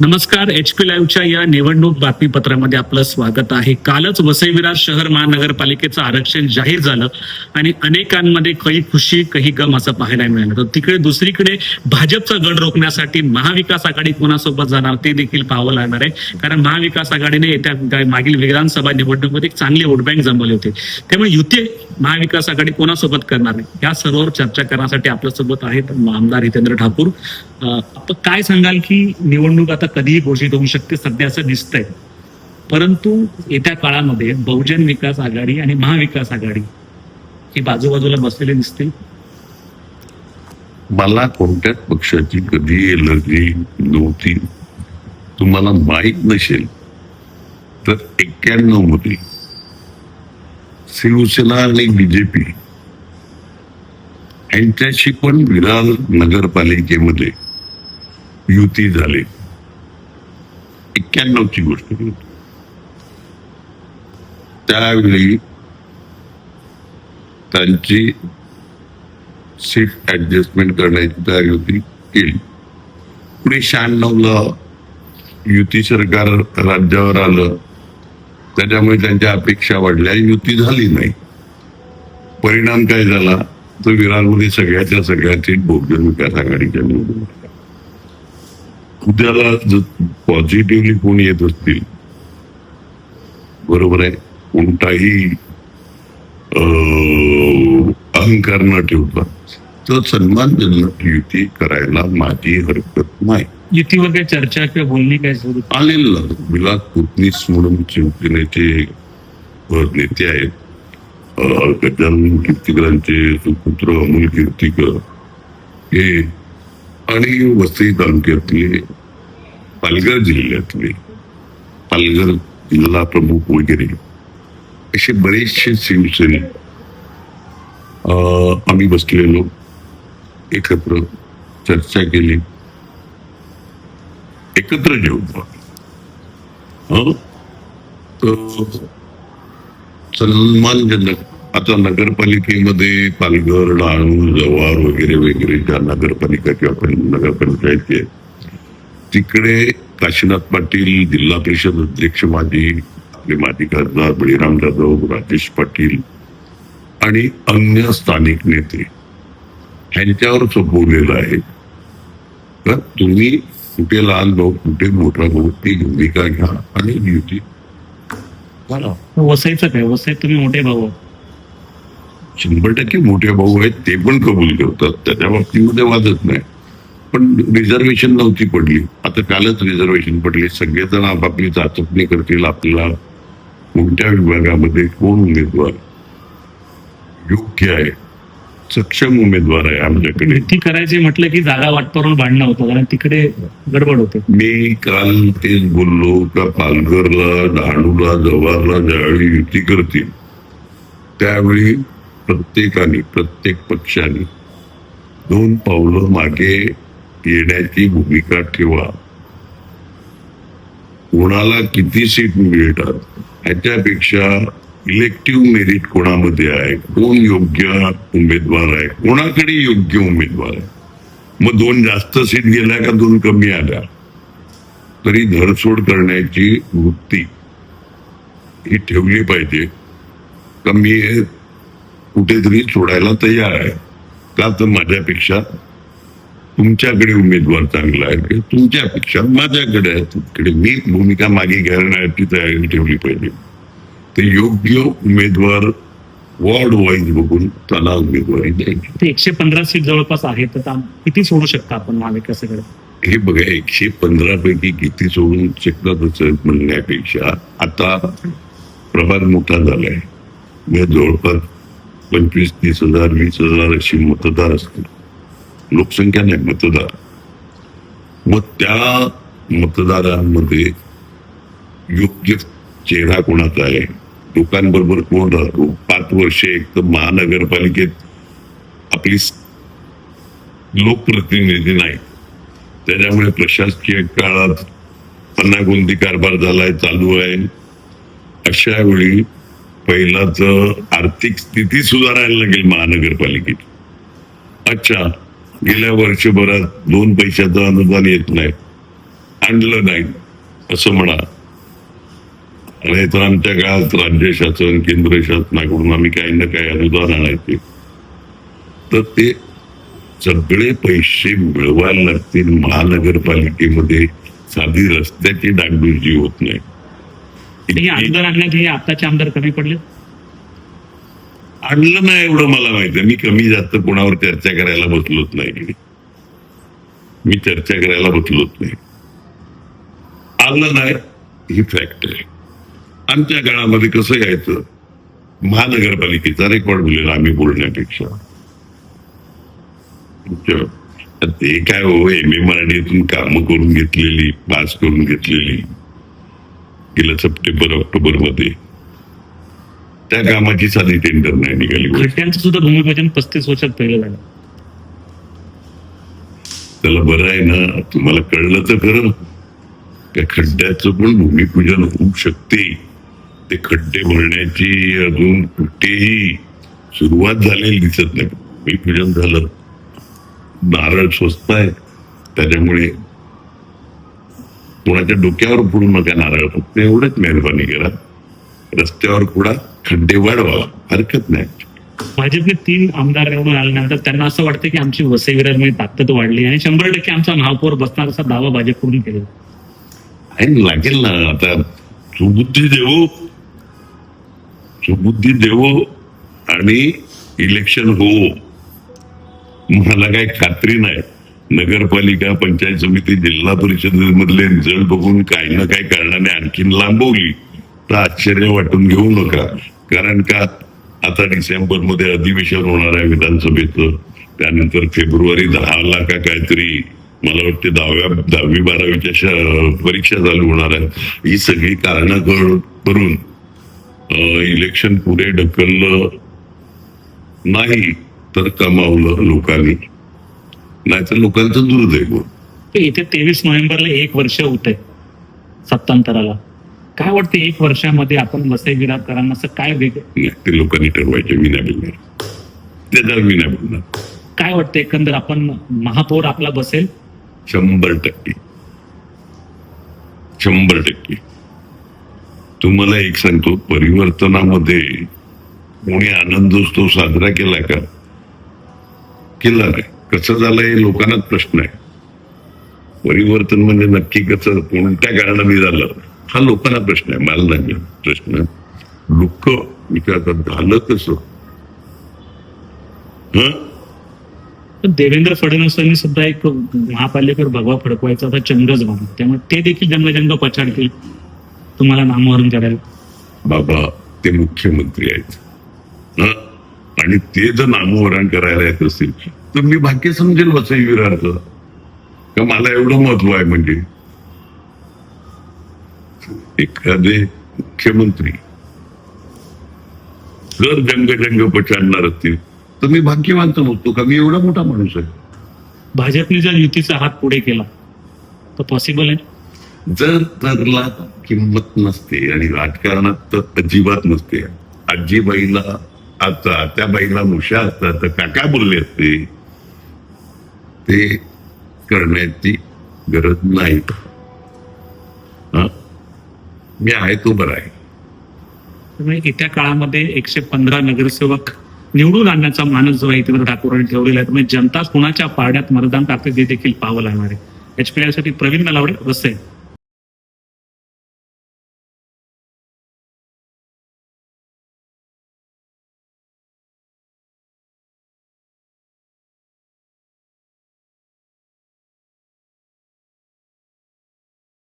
नमस्कार H P लाईव्हच्या या निवडणूक बातमीपत्रामध्ये आपलं स्वागत आहे. कालच वसई विरार शहर महानगरपालिकेचं आरक्षण जाहीर झालं आणि अनेकांमध्ये काही खुशी काही गम असं पाहायला मिळालं. तर तिकडे दुसरीकडे भाजपचा गड रोखण्यासाठी महाविकास आघाडी कोणासोबत जाणार ते देखील पाहावं लागणार आहे. कारण महाविकास आघाडीने येत्या मागील विधानसभा निवडणुकीमध्ये एक चांगली वोट बँक जमवली होती. त्यामुळे युती महाविकास आघाडी कोणासोबत करणार आहे या सर्वावर चर्चा करण्यासाठी आपल्यासोबत आहेत आमदार हितेंद्र ठाकूर. आपण काय सांगाल की निवडणूक आता कधीही घोषित होऊ शकते सध्या असं दिसतंय. परंतु येत्या काळामध्ये बहुजन विकास आघाडी आणि महाविकास आघाडी ही बाजूबाजूला बसलेले दिसते मला कोणत्याच पक्षाची कधी एलर्जी नव्हती. तुम्हाला माहीत नसेल तर एक्क्याण्णवमध्ये शिवसेना आणि बीजेपी यांच्याशी पण विरार नगरपालिकेमध्ये युती झाली. एक्क्याण्णवची गोष्ट त्यावेळी त्यांची सीट ऍडजस्टमेंट करण्याची तयारी होती केली. पुढे शहाण्णवला युती सरकार राज्यावर आलं त्याच्यामुळे त्यांच्या अपेक्षा वाढल्या. युती झाली नाही. परिणाम काय झाला? तर विरारमध्ये सगळ्याच्या सगळ्या सीट बहुजन विकास आघाडीच्या निवडून उद्याला पॉझिटिव्हली कोण येत असतील बरोबर आहे? कोणताही अहंकार न ठेवता तर सन्मानजनक युती करायला माझी हरकत नाही. काही चर्चा किंवा बोलणी काय सुरू? आलेलं विलास पुतनीस म्हणून शिवसेनेचे नेते आहेत. गजानन कीर्तिकरांचे सुपुत्र अमोल कीर्तिकर. हे आणि वसई तालुक्यातले पालघर जिल्ह्यातले पालघर जिल्हा प्रमुख वगैरे असे बरेचसे शिवसैनिक आम्ही बसलेलो एकत्र चर्चा केली. एकत्र जेवतो सन्मानजनक आता नगरपालिकेमध्ये पालघर डहाणू जव्हार वगैरे वगैरे ज्या नगरपालिका किंवा नगरपंचायती आहेत तिकडे काशीनाथ पाटील जिल्हा परिषद अध्यक्ष माजी आपले माजी खासदार बळीराम जाधव राजेश पाटील आणि अन्य स्थानिक नेते ह्यांच्यावर सोपवलेलं आहे. तर तुम्ही कुठे लहान भाऊ कुठे मोठा भाऊ ती भूमिका घ्या आणि युती वसईचं काय? वसईत तुम्ही मोठे भाऊ शंभर टक्के मोठे भाऊ आहेत ते पण कबूल करतात. त्याच्या बाबतीमध्ये वादच नाही. पण रिझर्वेशन नव्हती पडली. आता कालच रिझर्वेशन पडली. सगळेजण आपापली चाचपणी करतील आपल्याला कोणत्या विभागामध्ये कोण उमेदवार योग्य आहे सक्षम उमेदवार आहे आमच्याकडे. युती करायची म्हटलं की जागा वाटपावरून भांडणं होतं कारण तिकडे गडबड होते. मी काल तेच बोललो का पालघरला डहाणूला जव्हारला ज्यावेळी युती करतील त्यावेळी प्रत्येकाने प्रत्येक पक्षाने दोन पावलं मागे येण्याची भूमिका ठेवा. कोणाला किती सीट मिळतात ह्याच्यापेक्षा इलेक्टिव्ह मेरिट कोणामध्ये आहे? कोण योग्य उमेदवार आहे? कोणाकडे योग्य उमेदवार आहे? मग दोन जास्त सीट गेल्या का दोन कमी आल्या? तरी धरसोड करण्याची वृत्ती ही ठेवली पाहिजे. कमी कुठेतरी सोडायला तयार आहे. का तर माझ्यापेक्षा तुमच्याकडे उमेदवार चांगला आहे. किंवा तुमच्यापेक्षा माझ्याकडे आहे. तिकडे मी भूमिका मागे घेण्याची तयारी ठेवली पाहिजे. ते योग्य उमेदवार वॉर्ड वाईज बघून त्याला उमेदवारी द्यायची. एकशे पंधरा सीट जवळपास आहे तर किती सोडू शकता आपण महाविकासाकडे? हे बघा एकशे पंधरा पैकी किती सोडून शकतात असं म्हणण्यापेक्षा आता प्रभाग मोठा झालाय. म्हणजे जवळपास पंचवीस तीस हजार वीस हजार अशी मतदार असतील. लोकसंख्या नाही मतदार. मग त्या मतदारांमध्ये योग्य चेहरा कोणाचा आहे? लोकांबरोबर कोण राहतो? पाच वर्षे एक तर महानगरपालिकेत आपली लोकप्रतिनिधी नाही. त्याच्यामुळे प्रशासकीय काळात पन्नागोंदी कारभार झालाय चालू आहे. अशा वेळी पहिलाच आर्थिक स्थिती सुधारायला लागेल महानगरपालिकेची. अच्छा गेल्या वर्षभरात दोन पैशाचं अनुदान येत नाही. आणलं नाही असं म्हणा. आणि तर आमच्या काळात राज्य शासन केंद्र शासनाकडून आम्ही काही ना काही अनुदान आणायचे. तर ते सगळे पैसे मिळवायला लागतील महानगरपालिकेमध्ये. साधी रस्त्याची डागडुजी होत नाही. हे अनुदान आणण्यात हे आताचे आमदार कमी पडले? आणलं नाही एवढं मला माहिती मी कमी जास्त कोणावर चर्चा करायला बसलोच नाही. मी चर्चा करायला बसलोच नाही. आलं नाही ही फॅक्ट आहे. आमच्या काळामध्ये कसं यायचं? महानगरपालिकेचा रेकॉर्ड बोलेल आम्ही बोलण्यापेक्षा. ते काय हो एम ए मराठीतून कामं करून घेतलेली पास करून घेतलेली. गेल्या सप्टेंबर ऑक्टोबरमध्ये त्या कामाची साधी टेंडर नाही निघाली खड्ड्यांचं सुद्धा भूमिपूजन पस्तीस वर्षात पहिलं झालं. त्याला बरं आहे ना तुम्हाला कळलं तर खरं. त्या खड्ड्याचं पण भूमिपूजन होऊ शकते. ते खड्डे भरण्याची अजून कुठेही सुरुवात झालेली दिसत नाही. भूमिपूजन झालं. नारळ स्वस्त आहे. त्याच्यामुळे कोणाच्या डोक्यावर फोडू नका नारळ फक्त एवढंच मेहरबानी करा. रस्त्यावर पुढा खड्डे वाढवा हरकत नाही. भाजपने तीन आमदार निवडून आल्यानंतर त्यांना असं वाटतं की आमची वसई विरारमध्ये ताकद वाढली आणि शंभर टक्के आमचा महापौर बसणार असा दावा भाजपकडून केला आहे. लागेल ना आता सुबुद्धी देवो सुबुद्धी देवो आणि इलेक्शन हो मला काही खात्री नाही. नगरपालिका पंचायत समिती जिल्हा परिषदेमधले रिझल्ट बघून काही ना काही कारणाने आणखीन लांबवली. तर आश्चर्य वाटून घेऊ नका. कारण का? आता डिसेंबरमध्ये अधिवेशन होणार आहे विधानसभेचं. त्यानंतर फेब्रुवारी दहाला का काहीतरी मला वाटते दहाव्या दहावी बारावीच्या परीक्षा चालू होणार आहे ही सगळी कारणं करून इलेक्शन पुढे ढकललं नाही तर कमावलं लोकांनी. नाहीतर लोकांचं दुर्दैव इथे तेवीस नोव्हेंबरला एक वर्ष होत आहे सत्तांतराला. काय वाटतं एक वर्षामध्ये आपण वसई विरारकरांना असं काय वेगळं नाही, ते लोकांनी ठरवायचे मी नाही बोलणार. त्याच्यावर मी नाही बोलणार. काय वाटतं एकंदर आपण महापौर आपला बसेल? शंभर टक्के. शंभर टक्के. तुम्हाला एक सांगतो परिवर्तनामध्ये कोणी आनंदोत्सव साजरा केला का? केला नाही. कसं झालं हे लोकांनाच प्रश्न आहे. परिवर्तन म्हणजे नक्की कसं कोणत्या कारणाने झालं? हा लोकांना प्रश्न आहे मला नाही प्रश्न लोक विचारतात झालं कसं? हं? देवेंद्र फडणवीसांनी सुद्धा एक महापालिकेवर भगवा फडकवायचा होता चंद्रच बांधला त्यामुळे ते देखील जंगजंग पछाडतील तुम्हाला नामोहरून करायला बाबा ते मुख्यमंत्री आहेत. हं? आणि ते जर नामोहरण करायला येत असतील तर मी भाग्य समजेल वसई विरारचं का मला एवढं महत्त्व आहे म्हणजे. एखादे मुख्यमंत्री. जर जंगजंग पछाडणार असतील तर मी भाग्यवान समजतो का मी एवढा मोठा माणूस आहे. भाजपने जर युतीचा हात पुढे केला तर पॉसिबल आहे? जर तरला किंमत नसते आणि राजकारणात तर अजिबात नसते. आजीबाईला आता त्या बाईला मुशा असतात तर काका बोलले असते ते करण्याची गरज नाही. मी आहे तो बरं आहे. त्यामुळे येत्या काळामध्ये एकशे पंधरा नगरसेवक निवडून आणण्याचा मानस जो आहे इथे ठाकूरांनी ठेवलेला आहे. त्यामुळे जनता कुणाच्या पारड्यात मतदान टाकते ते देखील पाहावं लागणार आहे. एचपीआयसाठी प्रवीण नलावडे आहे